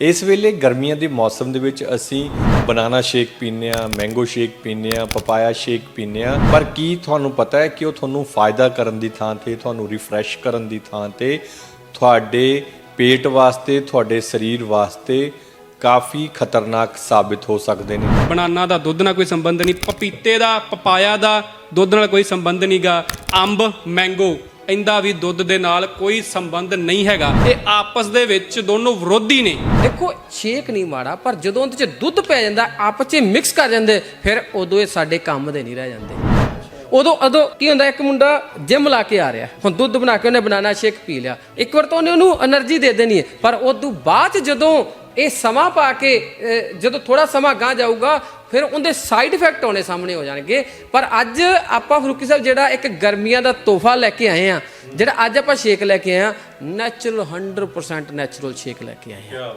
ਇਸ ਵੇਲੇ ਗਰਮੀਆਂ ਦੇ ਮੌਸਮ ਦੇ ਵਿੱਚ ਅਸੀਂ ਬਨਾਨਾ ਸ਼ੇਕ ਪੀਂਦੇ ਆ ਮੈਂਗੋ ਸ਼ੇਕ ਪੀਂਦੇ ਆ ਪਪਾਇਆ ਸ਼ੇਕ ਪੀਂਦੇ ਆ ਪਰ ਕੀ ਤੁਹਾਨੂੰ ਪਤਾ ਹੈ ਕਿ ਉਹ ਤੁਹਾਨੂੰ ਫਾਇਦਾ ਕਰਨ ਦੀ ਥਾਂ ਤੇ, ਤੁਹਾਨੂੰ ਰਿਫਰੈਸ਼ ਕਰਨ ਦੀ ਥਾਂ ਤੇ ਤੁਹਾਡੇ ਪੇਟ ਵਾਸਤੇ, ਤੁਹਾਡੇ ਸਰੀਰ ਵਾਸਤੇ ਕਾਫੀ ਖਤਰਨਾਕ ਸਾਬਿਤ ਹੋ ਸਕਦੇ ਨੇ। ਬਨਾਨਾ ਦਾ ਦੁੱਧ ਨਾਲ ਕੋਈ ਸੰਬੰਧ ਨਹੀਂ, ਪਪੀਤੇ ਦਾ, ਪਪਾਇਆ ਦਾ ਦੁੱਧ ਨਾਲ ਕੋਈ ਸੰਬੰਧ ਨਹੀਂਗਾ ਅੰਬ, ਮੈਂਗੋ ਇਹਦਾ ਵੀ ਦੁੱਧ ਦੇ ਨਾਲ ਕੋਈ ਸੰਬੰਧ ਨਹੀਂ ਹੈਗਾ। ਇਹ ਆਪਸ ਦੇ ਵਿੱਚ ਦੋਨੋਂ ਵਿਰੋਧੀ ਨੇ। ਦੇਖੋ, ਛੇਕ ਨਹੀਂ ਮਾੜਾ, ਪਰ ਜਦੋਂ ਉਹਦੇ 'ਚ ਦੁੱਧ ਪੈ ਜਾਂਦਾ, ਆਪਸ 'ਚ ਮਿਕਸ ਕਰ ਜਾਂਦੇ, ਫਿਰ ਉਦੋਂ ਇਹ ਸਾਡੇ ਕੰਮ ਦੇ ਨਹੀਂ ਰਹਿ ਜਾਂਦੇ। ਉਦੋਂ ਅਦੋਂ ਕੀ ਹੁੰਦਾ, ਇੱਕ ਮੁੰਡਾ ਜਿਮ ਲਾ ਕੇ ਆ ਰਿਹਾ। ਹੁਣ ਦੁੱਧ ਬਣਾ ਕੇ ਉਹਨੇ ਬਨਾਨਾ ਸ਼ੇਕ ਪੀ ਲਿਆ। ਇੱਕ ਵਾਰ ਤਾਂ ਉਹਨੇ ਉਹਨੂੰ એનર્ਜੀ ਦੇ ਦੇਣੀ ਹੈ, ਪਰ ਉਦੋਂ ਬਾਅਦ ਜਦੋਂ ਇਹ ਸਮਾਂ ਪਾ ਕੇ ਜਦੋਂ ਥੋੜਾ ਸਮਾਂ ਗਾਂ ਜਾਊਗਾ ਫਿਰ ਉਹਦੇ ਸਾਈਡ ਇਫੈਕਟ ਆਉਣੇ ਸਾਹਮਣੇ ਹੋ ਜਾਣਗੇ। ਪਰ ਅੱਜ ਆਪਾਂ ਫਰੂਕੀ ਸਾਹਿਬ ਜਿਹੜਾ ਇੱਕ ਗਰਮੀਆਂ ਦਾ ਤੋਹਫਾ ਲੈ ਕੇ ਆਏ ਆ ਜਿਹੜਾ ਅੱਜ ਆਪਾਂ ਸ਼ੇਕ ਲੈ ਕੇ ਆਏ ਆ ਨੈਚੁਰਲ 100% ਨੈਚੁਰਲ ਸ਼ੇਕ ਲੈ ਕੇ ਆਏ ਆ